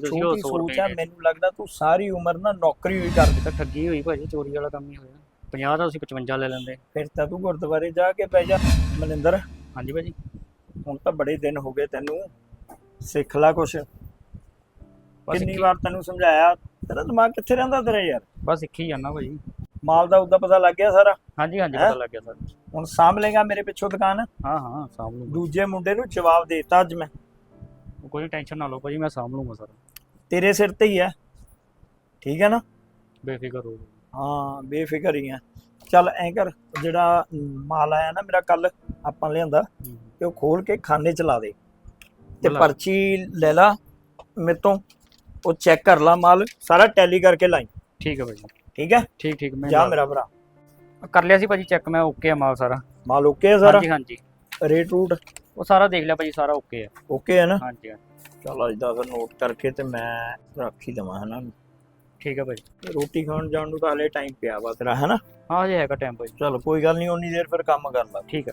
ਤੁਸੀਂ ਉਹ ਛੋਟੀ 100 ਸੋਚ ਆ ਮੈਨੂੰ ਲੱਗਦਾ ਤੂੰ ਸਾਰੀ ਉਮਰ ਨਾ ਨੌਕਰੀ ਹੋਈ ਕਰਦੀ ਤਾਂ ਠੱਗੀ ਹੋਈ ਭਾਜੀ ਚੋਰੀ ਵਾਲਾ ਕੰਮ ਹੀ ਹੋਇਆ। 50 ਦਾ ਤੁਸੀਂ 55 ਲੈ ਲੈਂਦੇ। ਫਿਰ ਤਾਂ ਤੂੰ ਗੁਰਦੁਆਰੇ ਜਾ ਕੇ ਪੈ ਜਾ ਮਨਿੰਦਰ। ਹਾਂਜੀ ਭਾਜੀ। ਹੁਣ ਤਾਂ ਬੜੇ ਦਿਨ ਹੋ ਗਏ ਤੈਨੂੰ ਸਿੱਖ ਲੈ ਕੁਛ। ਕਿੰਨੀ ਵਾਰ ਤੈਨੂੰ ਸਮਝਾਇਆ ਤੇਰਾ ਦਿਮਾਗ ਕਿੱਥੇ ਰਹਿੰਦਾ ਤੇਰਾ ਯਾਰ? ਬਸ ਸਿੱਖੀ ਜਾਣਾ ਭਾਜੀ। ਮਾਲ ਦਾ ਉਹਦਾ ਪਤਾ ਲੱਗ ਗਿਆ ਸਾਰਾ? ਹਾਂਜੀ ਹਾਂਜੀ? ਪਤਾ ਲੱਗ ਗਿਆ ਸਰ। ਹੁਣ ਸਾਂਭ ਲੇਗਾ ਮੇਰੇ ਪਿੱਛੋਂ ਦੁਕਾਨ? ਹਾਂ ਹਾਂ ਸਾਂਭ ਲੂੰਗਾ ਦੂਜੇ ਮੁੰਡੇ ਨੂੰ ਜਵਾਬ ਦੇਤਾ ਅੱਜ ਮੈਂ। ਕੋਈ ਟੈਨਸ਼ਨ ਨਾ ਲਓ ਭਾਜੀ ਮੈਂ ਸਾਂਭ ਲੂੰਗਾ ਸਰ। ਤੇਰੇ ਸਿਰ ਤੇ ਹੀ ਹੈ ਠੀਕ ਹੈ ਨਾ? ਬੇਫਿਕਰ ਹੋ ਹਾਂ ਬੇਫਿਕਰ ਹੀ ਆ। ਚੱਲ ਐਂ ਕਰ ਜਿਹੜਾ ਮਾਲ ਆਇਆ ਨਾ ਮੇਰਾ ਕੱਲ ਆਪਾਂ ਲਿਆਂਦਾ ਤੇ ਉਹ ਖੋਲ ਕੇ ਖਾਨੇ ਚ ਲਾ ਦੇ। ਤੇ। ਪਰਚੀ ਲੈ ਲਾ ਮੇਰੇ ਤੋਂ ਉਹ ਚੈੱਕ ਕਰ ਲਾ ਮਾਲ ਸਾਰਾ ਟੈਲੀ ਕਰਕੇ ਲਾਈ। ਠੀਕ ਹੈ ਭਾਜੀ। ਠੀਕ ਹੈ ਠੀਕ ਠੀਕ ਮੈਂ ਜਾ ਮੇਰਾ ਭਰਾ। ਕਰ ਲਿਆ ਸੀ ਭਾਜੀ ਚੈੱਕ ਮੈਂ ਓਕੇ ਆ ਮਾਲ ਸਾਰਾ। ਮਾਲ ਓਕੇ ਹੈ ਸਾਰਾ? ਹਾਂਜੀ ਹਾਂਜੀ। ਰੇਟ ਰੂਟ ਉਹ ਸਾਰਾ ਦੇਖ ਲਿਆ ਭਾਜੀ ਸਾਰਾ ਓਕੇ ਹੈ ਓਕੇ ਹੈ ਨਾ? ਹਾਂਜੀ ਹਾਂਜੀ। ਚਲ ਅੱਜ ਦਾ ਫਿਰ ਨੋਟ ਕਰਕੇ ਤੇ ਮੈਂ ਰੱਖ ਹੀ ਦਵਾਂ ਹਨਾ। ਠੀਕ ਹੈ ਭਾਜੀ। ਰੋਟੀ ਖਾਣ ਜਾਣ ਨੂੰ ਤਾਂ ਹਲੇ ਟਾਈਮ ਪਿਆ ਵਾ ਤੇਰਾ ਹਨਾ? ਹਾਂ ਜੇ ਹੈਗਾ ਟਾਈਮ ਭਾਜੀ। ਚਲ ਕੋਈ ਗੱਲ ਨਹੀਂ ਉਨੀ ਦੇਰ ਫਿਰ ਕੰਮ ਕਰ ਲਾ। ਠੀਕ ਹੈ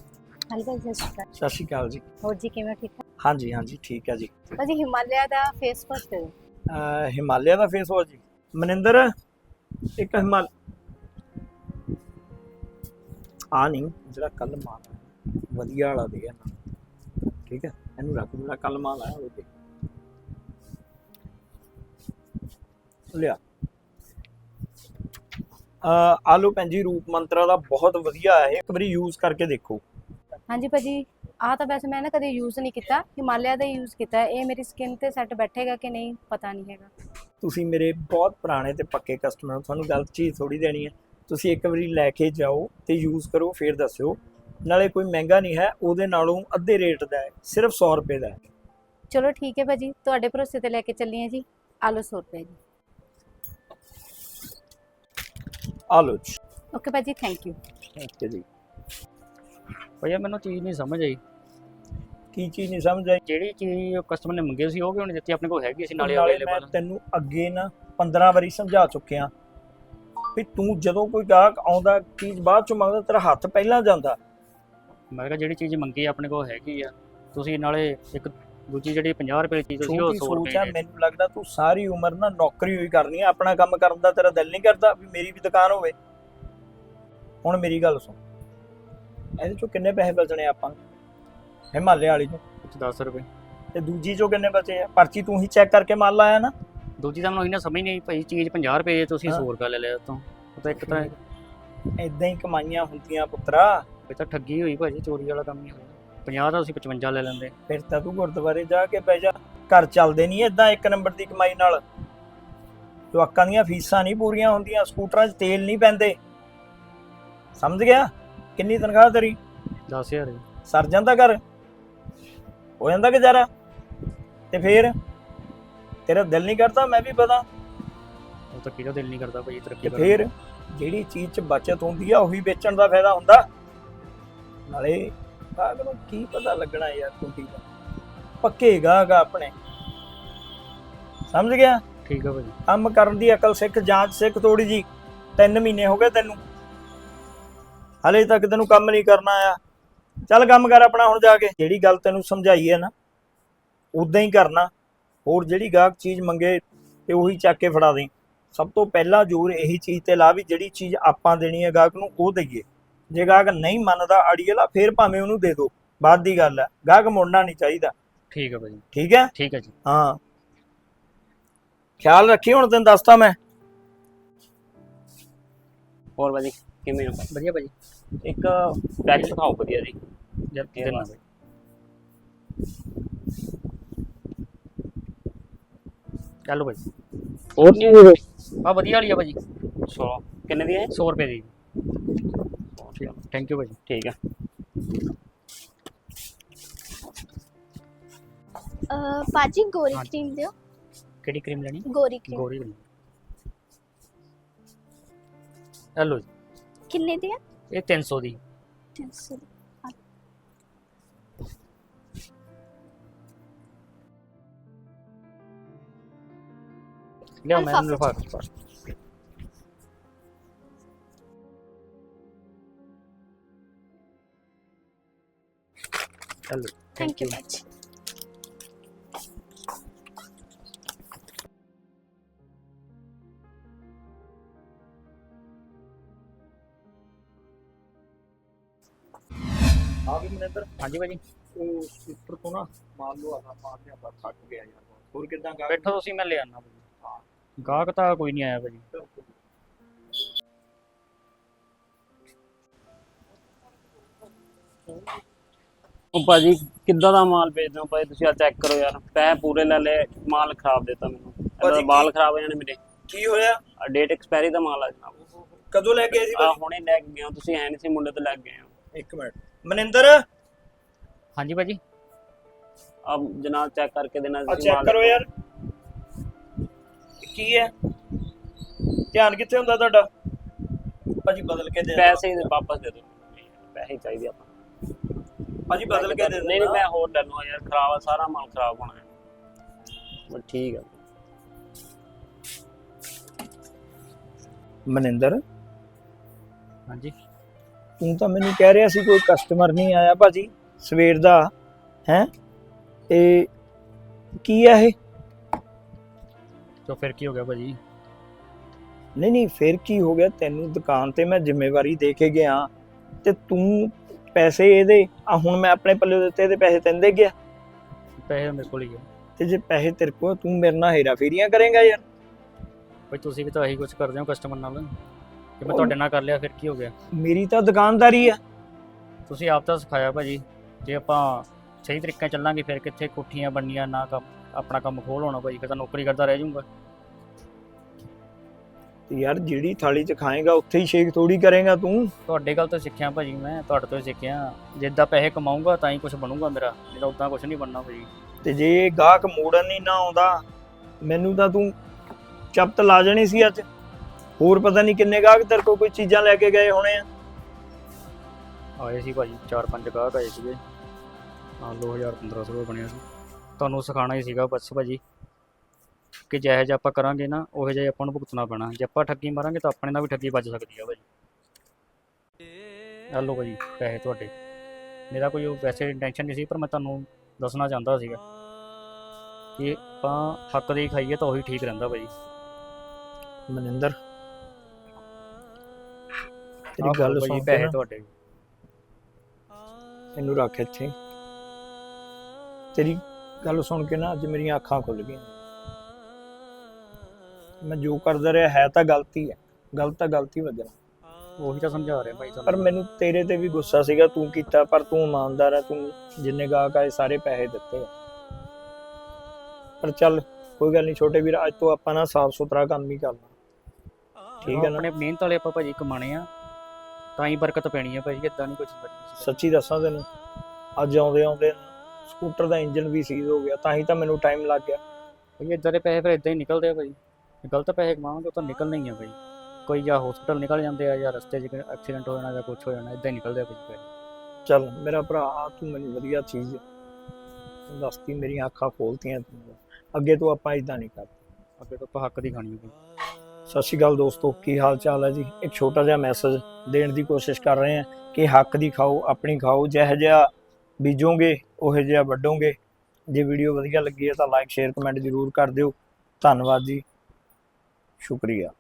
ਹਾਂਜੀ ਭਾਜੀ ਸਤਿ ਸ਼੍ਰੀ ਅਕਾਲ। ਸਤਿ ਸ਼੍ਰੀ ਅਕਾਲ ਜੀ। ਹੋਰ ਜੀ ਕਿਵੇਂ ਠੀਕ ਠਾਕ? ਹਾਂਜੀ ਹਾਂਜੀ ਠੀਕ ਹੈ ਜੀ। ਭਾਜੀ ਹਿਮਾਲਿਆ ਦਾ ਫੇਸ ਵਾਸ਼ ਦੇ ਦਿਓ ਅਹ ਹਿਮਾਲਿਆ ਦਾ ਫੇਸ ਵਾਸ਼ ਜੀ? ਮਨਿੰਦਰ ਇੱਕ ਹਿਮਾਲ ਆ ਨਹੀਂ ਜਿਹੜਾ ਕੱਲ ਆਇਆ, ਵਧੀਆ ਵਾਲਾ ਦੇ ਨਾ। ਠੀਕ ਹੈ ਇਹਨੂੰ ਰੱਖ ਜਿਹੜਾ ਕੱਲ ਮਾਲ ਆਇਆ ਉਹ ਦੇ ਲਿਆ। ਆਲੂ ਪੈਂਜੀ ਰੂਪ ਮੰਤਰਾ ਦਾ ਬਹੁਤ ਵਧੀਆ ਹੈ ਇੱਕ ਵਾਰੀ ਯੂਜ਼ ਕਰਕੇ ਦੇਖੋ। ਹਾਂਜੀ ਭਾਜੀ ਆਹ ਤਾਂ ਵੈਸੇ ਮੈਂ ਨਾ ਕਦੇ ਯੂਜ਼ ਨਹੀਂ ਕੀਤਾ ਹਿਮਾਲਿਆ ਦਾ ਯੂਜ਼ ਕੀਤਾ। ਇਹ ਮੇਰੀ ਸਕਿਨ ਤੇ ਸੈੱਟ ਬੈਠੇਗਾ ਕਿ ਨਹੀਂ ਪਤਾ ਨਹੀਂ ਹੈਗਾ। ਤੁਸੀਂ ਮੇਰੇ ਬਹੁਤ ਪੁਰਾਣੇ ਤੇ ਪੱਕੇ ਕਸਟਮਰ ਹੋ ਤੁਹਾਨੂੰ ਗਲਤ ਚੀਜ਼ ਥੋੜੀ ਦੇਣੀ ਹੈ। ਤੁਸੀਂ ਇੱਕ ਵਾਰੀ ਲੈ ਕੇ ਜਾਓ ਤੇ ਯੂਜ਼ ਕਰੋ ਫਿਰ ਦੱਸਿਓ। ਨਾਲੇ ਕੋਈ ਮਹਿੰਗਾ ਨਹੀਂ ਹੈ ਉਹਦੇ ਨਾਲੋਂ ਅੱਧੇ ਰੇਟ ਦਾ ਹੈ ਸਿਰਫ 100 ਰੁਪਏ ਦਾ ਹੈ। ਚਲੋ ਠੀਕ ਹੈ ਭਾਜੀ ਤੁਹਾਡੇ ਭਰੋਸੇ ਤੇ ਲੈ ਕੇ ਚੱਲੀ ਹਾਂ ਜੀ ਆਲੂ 100 ਰੁਪਏ ਜੀ। ਆ ਲਓ ਜੀ। ਓਕੇ ਭਾਜੀ ਥੈਂਕ ਯੂ ਓਕੇ ਜੀ। ਭਾਜੀ ਮੈਨੂੰ ਚੀਜ਼ ਨਹੀਂ ਸਮਝ ਆਈ। ਕੀ ਚੀਜ਼ ਨਹੀਂ ਸਮਝ ਆਈ? ਜਿਹੜੀ ਚੀਜ਼ ਕਸਟਮਰ ਨੇ ਮੰਗੀ ਸੀ ਉਹ ਕਿਉਂ ਨਹੀਂ ਦਿੱਤੀ? ਆਪਣੇ ਕੋਲ ਹੈਗੀ ਸੀ ਨਾਲੇ ਨਾਲੇ ਮੈਂ ਅਵੇਲੇਬਲ ਤੈਨੂੰ ਅੱਗੇ ਨਾ 15 ਵਾਰੀ ਸਮਝਾ ਚੁੱਕਿਆ ਵੀ ਤੂੰ ਜਦੋਂ ਕੋਈ ਗਾਹਕ ਆਉਂਦਾ ਚੀਜ਼ ਬਾਅਦ ਚ ਮੰਗਦਾ ਤੇਰਾ ਹੱਥ ਪਹਿਲਾਂ ਜਾਂਦਾ। ਮੈਂ ਕਿਹਾ ਜਿਹੜੀ ਚੀਜ਼ ਮੰਗੀ ਆਪਣੇ ਕੋਲ ਹੈਗੀ ਆ ਤੁਸੀਂ ਨਾਲੇ ਇੱਕ ਦੂਜੀ ਜਿਹੜੀ 50 ਰੁਪਏ ਦੀ ਚੀਜ਼ ਸੀ ਉਹ ਛੋਟੀ 100 ਸੋਚ ਰੁਪਏ ਦੀ ਮੈਨੂੰ ਲੱਗਦਾ ਤੂੰ ਸਾਰੀ ਉਮਰ ਨਾ ਨੌਕਰੀ ਹੋਈ ਕਰਨੀ ਆ ਆਪਣਾ ਕੰਮ ਕਰਨ ਦਾ ਤੇਰਾ ਦਿਲ ਨਹੀਂ ਕਰਦਾ ਵੀ ਮੇਰੀ ਵੀ ਦੁਕਾਨ ਹੋਵੇ। ਹੁਣ ਮੇਰੀ ਗੱਲ ਸੁਣ। ਇਹਦੇ ਚੋਂ ਕਿੰਨੇ ਪੈਸੇ ਬਚਣੇ ਆਪਾਂ? ਨੂੰ? ਹਿਮਾਲਿਆ ਵਾਲੀ ਚੋਂ 10 ਰੁਪਏ। ਤੇ ਦੂਜੀ ਚੋਂ ਕਿੰਨੇ ਬਚੇ ਆ? ਪਰਚੀ ਤੂੰ ਹੀ ਚੈੱਕ ਕਰਕੇ ਮਾਲ ਲਾਇਆ ਨਾ। ਦੂਜੀ ਤਾਂ ਮੈਨੂੰ ਇਹਨਾਂ ਸਮਝ ਨਹੀਂ ਭਾਈ ਚੀਜ਼ 50 ਰੁਪਏ ਦੀ ਤੁਸੀਂ ਹਾਂ। 100 ਰੁਪਏ ਲੈ ਲਿਆ ਤੋਂ ਉਹ ਤਾਂ ਇੱਕ ਤਾਂ ਇਦਾਂ ਹੀ ਕਮਾਈਆਂ ਹੁੰਦੀਆਂ ਪੁੱਤਰਾ। ਇਹ ਤਾਂ ਠੱਗੀ ਹੋਈ ਭਾਜੀ ਚੋਰੀ ਵਾਲਾ ਕੰਮ ਹੀ ਹੋਇਆ। 50 ਦਾ ਤੁਸੀਂ 55 ਲੈ ਲੈਂਦੇ। ਫਿਰ ਤਾਂ ਤੂੰ ਗੁਰਦੁਆਰੇ ਜਾ ਕੇ ਪੈ ਜਾ। ਘਰ ਚੱਲਦੇ ਨਹੀਂ ਇਦਾਂ ਇੱਕ ਨੰਬਰ ਦੀ ਕਮਾਈ ਨਾਲ। ਜਵਾਕਾਂ ਦੀਆਂ ਫੀਸਾਂ ਨਹੀਂ ਪੂਰੀਆਂ ਹੁੰਦੀਆਂ ਸਕੂਟਰਾਂ 'ਚ ਤੇਲ ਨਹੀਂ ਪੈਂਦੇ। ਸਮਝ ਗਿਆ? ਕਿੰਨੀ ਤਨਖਾਹ ਤੇਰੀ? 10000 ਸਰ ਜਾਂਦਾ ਘਰ? ਹੋ ਜਾਂਦਾ ਗੁਜ਼ਾਰਾ? ਤੇ ਫੇਰ? ਤੇਰਾ ਦਿਲ ਨਹੀਂ ਕਰਦਾ ਮੈਂ ਵੀ ਪਤਾ ਉਹ ਤਾਂ ਕਿਹਦਾ ਦਿਲ ਨਹੀਂ ਕਰਦਾ ਭਾਜੀ ਤਰੱਕੀ ਤੇ ਕਰਨ ਫੇਰ ਜਿਹੜੀ ਚੀਜ਼ 'ਚ ਬਚਤ ਹੁੰਦੀ ਆ ਉਹੀ ਵੇਚਣ ਦਾ ਫਾਇਦਾ ਹੁੰਦਾ। ਨਾਲੇ ਗਾਹਕ ਨੂੰ ਕੀ ਪਤਾ ਲੱਗਣਾ ਯਾਰ ਟੁੱਟੀ ਦਾ ਪੱਕੇ ਗਾਹਕ ਆ ਆਪਣੇ। ਸਮਝ ਗਿਆ। ਠੀਕ ਆ ਭਾਜੀ। ਕੰਮ ਕਰਨ ਦੀ ਅਕਲ ਸਿੱਖ ਜਾਂਚ ਸਿੱਖ ਥੋੜੀ ਜੀ। ਤਿੰਨ ਮਹੀਨੇ ਹੋ ਗਏ ਤੈਨੂੰ। ਹਲੇ ਤੱਕ ਤੈਨੂੰ ਕੰਮ ਨਹੀਂ ਕਰਨਾ ਆਇਆ। ਚੱਲ ਕੰਮ ਕਰ ਆਪਣਾ ਹੁਣ ਜਾ ਕੇ। ਜਿਹੜੀ ਗੱਲ ਤੈਨੂੰ ਸਮਝਾਈ ਹੈ ਨਾ ਉਦਾਂ ਹੀ ਕਰਨਾ। ਹੋਰ ਜਿਹੜੀ ਗਾਹਕ ਚੀਜ਼ ਮੰਗੇ ਤੇ ਉਹੀ ਚੱਕ ਕੇ ਫੜਾ ਦੇ ਸਭ ਤੋਂ ਪਹਿਲਾਂ ਜ਼ੋਰ ਇਹੀ ਚੀਜ਼ ਤੇ ਲਾ ਵੀ ਜਿਹੜੀ ਚੀਜ਼ ਆਪਾਂ ਦੇਣੀ ਹੈ ਗਾਹਕ ਨੂੰ ਉਹ ਦਈਏ। ਜੇ ਗਾਹਕ ਨਹੀਂ ਮੰਨਦਾ ਅੜੀਅਲਾ ਫੇਰ ਭਾਵੇਂ ਉਹਨੂੰ ਦੇ ਦਿਓ ਬਾਅਦ ਦੀ ਗੱਲ ਹੈ ਗਾਹਕ ਮੁੜਨਾ ਨਹੀਂ ਚਾਹੀਦਾ। ਠੀਕ ਆ ਭਾਜੀ। ਠੀਕ ਹੈ? ਠੀਕ ਆ ਜੀ। ਹਾਂ। ਖਿਆਲ ਰੱਖੀ ਹੁਣ ਤੈਨੂੰ ਦੱਸਤਾ ਮੈਂ। ਹੋਰ ਭਾਜੀ ਕਿਵੇਂ ਹੋ? ਵਧੀਆ ਭਾਜੀ। ਇੱਕ ਪੈਚ ਦਿਖਾਓ ਵਧੀਆ ਜੀ। ਜਦ ਦੇਣਾ ਬਸ। ਚੱਲੋ ਭਾਜੀ। ਹੋਰ ਨਹੀਂ ਹੋਵੇ ਆ ਵਧੀਆ ਵਾਲੀ ਆ ਭਾਜੀ। 100 ਕਿੰਨੇ ਦੀ ਹੈ? 100 ਰੁਪਏ ਦੀ। ਥੈਂਕ ਯੂ ਭਾਜੀ ਠੀਕ ਹੈ ਅਹ ਭਾਜੀ ਗੋਰੀ ਹਾਂਜੀ। ਕਰੀਮ ਦਿਓ। ਕਿਹੜੀ ਕਰੀਮ ਲੈਣੀ? ਗੋਰੀ ਕਰੀਮ ਗੋਰੀ ਵਾਲੀ ਹੈਲੋ ਜੀ। ਕਿੰਨੇ ਦੀ ਹੈ ਇਹ 300 ਦੀ। 300 ਦੀ। ਲਿਆ ਮੈਂ ਲਿਫਾਫੇ ਚਲੋ ਥੈਂਕ ਯੂ ਬੱਚੇ ਹਾਂਜੀ ਭਾਜੀ। ਉਹ ਸਿੱਟਰ ਤੋਂ ਨਾ ਮਾਲ ਲੋ ਆਦਾ ਮਾਰਿਆ ਬਸ ਥੱਕ ਗਿਆ ਯਾਰ ਬਹੁਤ। ਹੋਰ ਕਿਦਾਂ ਗਾ ਬੈਠੋ ਤੁਸੀਂ ਮੈਂ ਲੈ ਆਣਾ ਹਾਂ। ਗਾਹਕ ਤਾਂ ਕੋਈ ਨਹੀਂ ਆਇਆ ਭਾਜੀ। ਉਹ ਭਾਜੀ ਕਿੱਦਾਂ ਦਾ ਮਾਲ ਵੇਚਦੇ ਹੋ ਭਾਈ ਤੁਸੀਂ ਆ ਚੈੱਕ ਕਰੋ ਯਾਰ। ਪੈਸੇ ਪੂਰੇ ਲੈ ਲੈ ਮਾਲ ਖਰਾਬ ਦਿੱਤਾ ਮੈਨੂੰ। ਇਹਦਾ ਕੀ- ਖਰਾਬ ਹੋ ਜਾਣੇ ਮੇਰੇ। ਕੀ ਹੋਇਆ? ਆ ਡੇਟ ਐਕਸਪਾਇਰੀ ਦਾ ਮਾਲ ਆ ਜਨਾਬ। ਕਦੋਂ ਲੈ ਕੇ ਆਏ ਸੀ ਆ ਹੁਣੇ ਲੈ ਕੇ ਗਏ ਹੋ। ਤੁਸੀਂ ਐ ਨਹੀਂ ਸੀ ਮੁੰਡੇ ਤੋਂ ਲੈ ਕੇ ਗਏ ਹੋ। ਇੱਕ ਮਿੰਟ। ਮਨਿੰਦਰ? ਹਾਂਜੀ ਭਾਜੀ। ਆ ਜਨਾਬ ਚੈੱਕ ਕਰਕੇ ਦੇਣਾ ਤੁਸੀਂ ਚੈੱਕ ਮਾਲ। ਕਰੋ ਯਾਰ। ਕੀ ਹੈ? ਧਿਆਨ ਕਿੱਥੇ ਹੁੰਦਾ ਤੁਹਾਡਾ? ਭਾਜੀ ਬਦਲ ਕੇ ਦੇ। ਪੈਸੇ ਹੀ ਵਾਪਸ ਦੇ ਦਿਓ। ਪੈਸੇ ਚਾਹੀਦੇ ਆਪਾਂ ਭਾਜੀ ਬਦਲ ਕੇ ਦੇ ਨਹੀਂ ਨਹੀਂ। ਮੈਂ ਹੋਰ ਲੈ ਲੂੰਗਾ ਯਾਰ ਖਰਾਬ ਆ ਸਾਰਾ ਮਾਲ ਖਰਾਬ ਹੋਣਾ ਹੈ। ਬਸ ਠੀਕ ਆ। ਮਨਿੰਦਰ? ਹਾਂਜੀ। ਤੂੰ ਤਾਂ ਮੈਨੂੰ ਕਹਿ ਰਿਹਾ ਸੀ ਕੋਈ ਕਸਟਮਰ ਨਹੀਂ ਆਇਆ ਭਾਜੀ ਸਵੇਰ ਦਾ ਹੈ? ਇਹ ਕੀ ਹੈ ਇਹ? ਤਾਂ ਫਿਰ ਕੀ ਹੋ ਗਿਆ ਭਾਜੀ? ਨਹੀਂ ਨਹੀਂ ਫਿਰ ਕੀ ਹੋ ਗਿਆ? ਤੈਨੂੰ ਦੁਕਾਨ ਤੇ ਮੈਂ ਜ਼ਿੰਮੇਵਾਰੀ ਦੇ ਕੇ ਗਿਆ ਤੇ ਤੂੰ ਪੈਸੇ ਇਹਦੇ ਆ ਹੁਣ ਮੈਂ ਆਪਣੇ ਪੱਲੇ ਦਿੱਤੇ ਤੇ ਪੈਸੇ ਤੈਨੂੰ ਦੇ ਗਿਆ ਪੈਸੇ ਮੇਰੇ ਕੋਲ ਹੀ ਆ। ਤੇ ਜੇ ਪੈਸੇ ਤੇਰੇ ਕੋਲ ਤੂੰ ਮੇਰੇ ਨਾਲ ਹੇਰਾ ਫੇਰੀਆਂ ਕਰੇਗਾ ਯਾਰ। ਭਾਈ ਤੁਸੀਂ ਵੀ ਤਾਂ ਇਹੀ ਕੁਝ ਕਰਦੇ ਹੋ ਕਸਟਮਰ ਨਾਲ। ਕਿ ਮੈਂ ਤੁਹਾਡੇ ਨਾਲ ਕਰ ਲਿਆ ਫਿਰ ਕੀ ਹੋ ਗਿਆ? ਮੇਰੀ ਤਾਂ ਦੁਕਾਨਦਾਰੀ ਆ। ਤੁਸੀਂ ਆਪ ਤਾਂ ਸਿਖਾਇਆ ਭਾਜੀ। ਜੇ ਆਪਾਂ ਸਹੀ ਤਰੀਕੇ ਚੱਲਾਂਗੇ ਫਿਰ ਕਿੱਥੇ ਕੋਠੀਆਂ ਬਣਨੀਆਂ ਨਾ ਕੰਮ ਆਪਣਾ ਕੰਮ ਖੋਲ ਹੋਣਾ ਭਾਜੀ ਫਿਰ ਤਾਂ ਨੌਕਰੀ ਕਰਦਾ ਰਹਿ ਜਾਊਂਗਾ। ਤੇ ਯਾਰ ਜਿਹੜੀ ਥਾਲੀ 'ਚ ਖਾਏਗਾ ਉੱਥੇ ਹੀ ਸ਼ੇਕ ਥੋੜੀ ਕਰੇਗਾ ਤੂੰ। ਤੁਹਾਡੇ ਗੱਲ ਤੋਂ ਸਿੱਖਿਆ ਭਾਜੀ ਮੈਂ ਤੁਹਾਡੇ ਤੋਂ ਹੀ ਸਿੱਖਿਆ। ਜਿੱਦਾਂ ਪੈਸੇ ਕਮਾਊਂਗਾ ਤਾਂ ਹੀ ਕੁਝ ਬਣੂਗਾ ਮੇਰਾ। ਤਾਂ ਉਦਾਂ ਕੁਝ ਨਹੀਂ ਬਣਨਾ ਭਾਜੀ। ਤੇ ਜੇ ਗਾਹਕ ਮੋੜਨ ਨਹੀਂ ਨਾ ਆਉਂਦਾ ਮੈਨੂੰ ਤਾਂ ਤੂੰ ਚਪਤ ਲਾ ਜਾਣੀ ਸੀ ਅੱਜ। ਹੋਰ ਪਤਾ ਨਹੀਂ ਕਿੰਨੇ ਗਾਹਕ ਤੇਰੇ ਕੋਲ ਕੋਈ ਚੀਜ਼ਾਂ ਲੈ ਕੇ ਗਏ ਹੋਣੇ ਆ। ਆਏ ਸੀ ਭਾਜੀ ਚਾਰ ਪੰਜ ਗਾਹਕ ਆਏ ਸੀਗੇ। ਹਾਂ 2000 1500 ਰੁਪਏ ਬਣਿਆ ਸੀ। ਤੁਹਾਨੂੰ ਸਿਖਾਉਣਾ ਹੀ ਸੀਗਾ ਬਸ ਭਾਜੀ। ਕਿ ਜਿਹੋ ਜਿਹਾ ਆਪਾਂ ਕਰਾਂਗੇ ਨਾ ਉਹੋ ਜਿਹਾ ਆਪਾਂ ਨੂੰ ਭੁਗਤਣਾ ਪੈਣਾ। ਜੇ ਆਪਾਂ ਠੱਗੀ ਮਾਰਾਂਗੇ ਤਾਂ ਆਪਣੇ ਨਾਲ ਵੀ ਠੱਗੀ ਵੱਜ ਸਕਦੀ ਆ ਭਾਜੀ ਆ ਲਓ ਭਾਜੀ ਪੈਸੇ ਤੁਹਾਡੇ। ਮੇਰਾ ਕੋਈ ਵੈਸੇ ਇੰਟੈਂਸ਼ਨ ਨਹੀਂ ਸੀ ਪਰ ਮੈਂ ਤੁਹਾਨੂੰ ਦੱਸਣਾ ਚਾਹੁੰਦਾ ਸੀਗਾ ਕਿ ਆਪਾਂ ਹੱਕ ਦੇ ਖਾਈਏ ਤਾਂ ਉਹੀ ਠੀਕ ਰਹਿੰਦਾ ਭਾਜੀ ਮਨਿੰਦਰ ਤੇਰੀ ਗੱਲ ਸੁਣ ਕੇ ਪੈਸੇ ਤੁਹਾਡੇ। ਇਹਨੂੰ ਰੱਖ ਇੱਥੇ। ਤੇਰੀ ਗੱਲ ਸੁਣ ਕੇ ਨਾ ਅੱਜ ਮੇਰੀਆਂ ਅੱਖਾਂ ਖੁੱਲ ਗਈਆਂ। ਮੈਂ ਜੋ ਕਰਦਾ ਰਿਹਾ ਹੈ ਤਾਂ ਗਲਤੀ ਹੈ। ਗਲਤ ਤਾਂ ਗਲਤੀ ਵੱਜਣਾ ਉਹੀ ਤਾਂ ਸਮਝਾ ਰਿਹਾ ਭਾਈ ਪਰ ਤੁਹਾਨੂੰ ਮੈਨੂੰ ਤੇਰੇ ਤੇ ਵੀ ਗੁੱਸਾ ਸੀਗਾ ਤੂੰ ਕੀਤਾ ਪਰ ਤੂੰ ਇਮਾਨਦਾਰ ਹੈ ਤੂੰ ਜਿੰਨੇ ਗਾਹਕ ਆਏ ਸਾਰੇ ਪੈਸੇ ਦਿੱਤੇ ਆ। ਪਰ ਚੱਲ ਕੋਈ ਗੱਲ ਨਹੀਂ ਛੋਟੇ ਵੀਰ ਅੱਜ ਤੋਂ ਆਪਾਂ ਨਾ ਸਾਫ਼ ਸੁਥਰਾ ਕੰਮ ਹੀ ਕਰਨਾ। ਠੀਕ ਹੈ ਨਾ? ਆਪਣੇ ਮਿਹਨਤ ਵਾਲੇ ਆਪਾਂ ਭਾਜੀ ਕਮਾਣੇ ਆ। ਤਾਂ ਹੀ ਬਰਕਤ ਪੈਣੀ ਹੈ ਭਾਜੀ ਇਦਾਂ ਨਹੀਂ ਕੁਝ ਸੱਚੀ ਦੱਸਾਂ ਤੈਨੂੰ ਅੱਜ ਆਉਂਦੇ ਆਉਂਦੇ ਸਕੂਟਰ ਦਾ ਇੰਜਨ ਵੀ ਸੀਜ਼ ਹੋ ਗਿਆ ਤਾਂ ਹੀ ਤਾਂ ਮੈਨੂੰ ਟਾਈਮ ਲੱਗ ਗਿਆ। ਭਾਜੀ ਇਦਾਂ ਦੇ ਪੈਸੇ ਫਿਰ ਇਦਾਂ ਹੀ ਨਿਕਲਦੇ ਆ ਭਾਜੀ। ਜੇ ਗਲਤ ਪੈਸੇ ਕਮਾਵਾਂਗੇ ਉਹ ਤਾਂ ਨਿਕਲਣੇ ਹੀ ਆ ਭਾਜੀ ਕੋਈ ਜਾਂ ਹਸਪੀਟਲ ਨਿਕਲ ਜਾਂਦੇ ਆ ਜਾਂ ਰਸਤੇ 'ਚ ਐਕਸੀਡੈਂਟ ਹੋ ਜਾਣਾ ਜਾਂ ਕੁਝ ਹੋ ਜਾਣਾ ਇਦਾਂ ਹੀ ਨਿਕਲਦੇ ਆ ਭਾਜੀ ਪੈਸੇ ਚੱਲ ਮੇਰਾ ਭਰਾ ਆ ਤੂੰ ਮੈਨੂੰ ਵਧੀਆ ਚੀਜ਼ ਦੱਸਤੀ ਮੇਰੀਆਂ ਅੱਖਾਂ ਖੋਲਤੀਆਂ ਤੂੰ। ਅੱਗੇ ਤੋਂ ਆਪਾਂ ਇਦਾਂ ਨਹੀਂ ਕਰਦੇ। ਅੱਗੇ ਤੋਂ ਆਪਾਂ ਹੱਕ ਦੀ ਖਾਣੀ ਹੈ ਸਤਿ ਸ਼੍ਰੀ ਅਕਾਲ ਦੋਸਤੋ ਕੀ ਹਾਲ ਚਾਲ ਹੈ ਜੀ? ਇੱਕ ਛੋਟਾ ਜਿਹਾ ਮੈਸੇਜ ਦੇਣ ਦੀ ਕੋਸ਼ਿਸ਼ ਕਰ ਰਹੇ ਹਾਂ ਕਿ ਹੱਕ ਦੀ ਖਾਓ ਆਪਣੀ ਖਾਓ ਜਿਹੋ ਜਿਹਾ ਬੀਜੋਗੇ ਉਹੋ ਜਿਹਾ ਵੱਢੋਗੇ। ਜੇ ਵੀਡੀਓ ਵਧੀਆ ਲੱਗੀ ਹੈ ਤਾਂ ਲਾਈਕ ਸ਼ੇਅਰ ਕਮੈਂਟ ਜ਼ਰੂਰ ਕਰ ਦਿਓ। ਧੰਨਵਾਦ ਜੀ। ਸ਼ੁਕਰੀਆ।